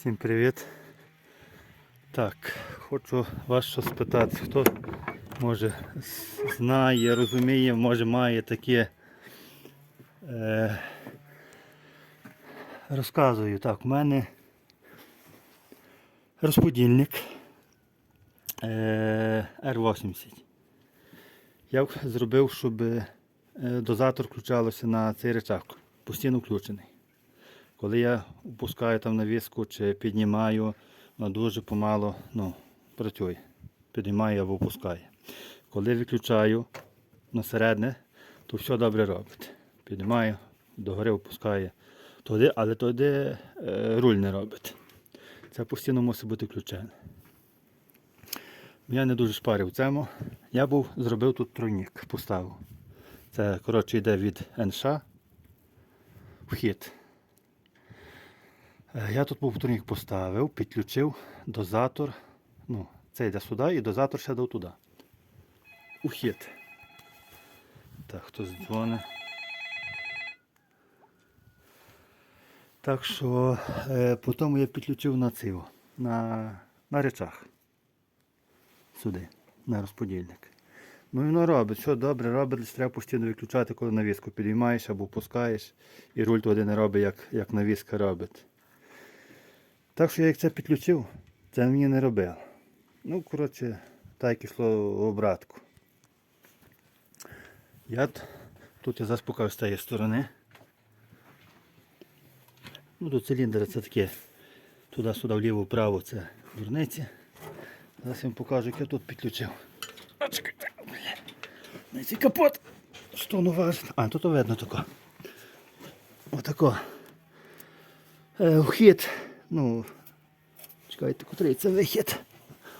Всім привіт. Так, хочу вас що спитати, хто може знає, розуміє, може має таке. Е, розказую, так, у мене розподільник е, R80. Я зробив, щоб е, дозатор включалося на цей речах, постійно включений. Коли я опускаю там навіску чи піднімаю, вона дуже помало ну, працює. Піднімаю або опускаю. Коли виключаю на середне, то все добре робить. Піднімаю, догори опускає. Туди, але туди е, руль не робить. Це постійно мусить бути включене. Я не дуже шпарив цьому. Я був, зробив тут тройник, поставив. Це коротше йде від НШ. Вхід. Е, Я тут був турнік поставив, підключив дозатор. Ну, це йде сюди і дозатор ще до туди. Ухід. Так, хтось дзвонить. Так що е, потім я підключив на цього, на, на речах. Сюди, на розподільник. Ну і воно робить, що добре робить, треба постійно виключати, коли навіску підіймаєш або пускаєш, і руль туди не робить, як, як навіска робить. Так що я як це підключив, це мені не робив. Ну, коротше, так йшло в обратку. Я тут я покажу з цієї сторони. Ну, тут циліндр це таке. Туди-сюди, вліво-вправо це дурниці. Зараз я вам покажу, як я тут підключив. На цей капот. Що воно важить? А, тут видно тако. Отако. Е, вхід. Ну, чекайте, котрий це вихід.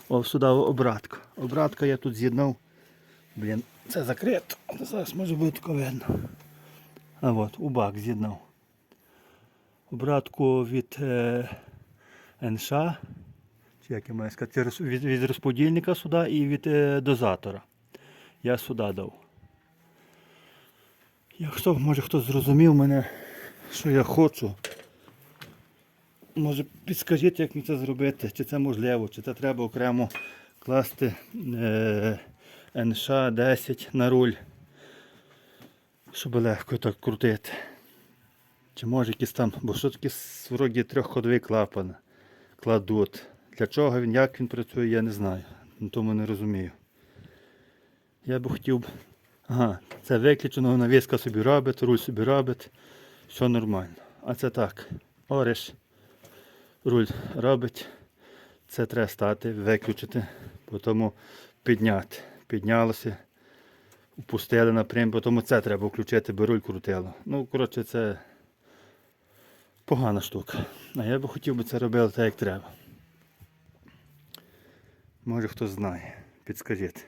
О, сюди обратка. Обратка я тут з'єднав. Блін, це закрито. Зараз може бути тако видно. А от, у бак з'єднав. Обратку від е, НШ. Чи як я маю сказати, від, від розподільника сюди і від е, дозатора. Я сюди дав. Якщо може хтось зрозумів мене, що я хочу, може підскажіть, як мені це зробити, чи це можливо, чи це треба окремо класти е, НШ-10 на руль, щоб легко так крутити. Чи може якісь там, бо що такі с- вроді трьохходовий клапан кладуть. Для чого він, як він працює, я не знаю. Тому не розумію. Я би хотів, ага, це виключено, навіска собі робить, руль собі робить, все нормально. А це так. Ореш, руль робить, це треба стати, виключити, потім підняти. Піднялося, опустили напрям, потім це треба включити, бо руль крутило. Ну, коротше, це погана штука. А я би хотів би це робити так, як треба. Може хтось знає, підскажіть.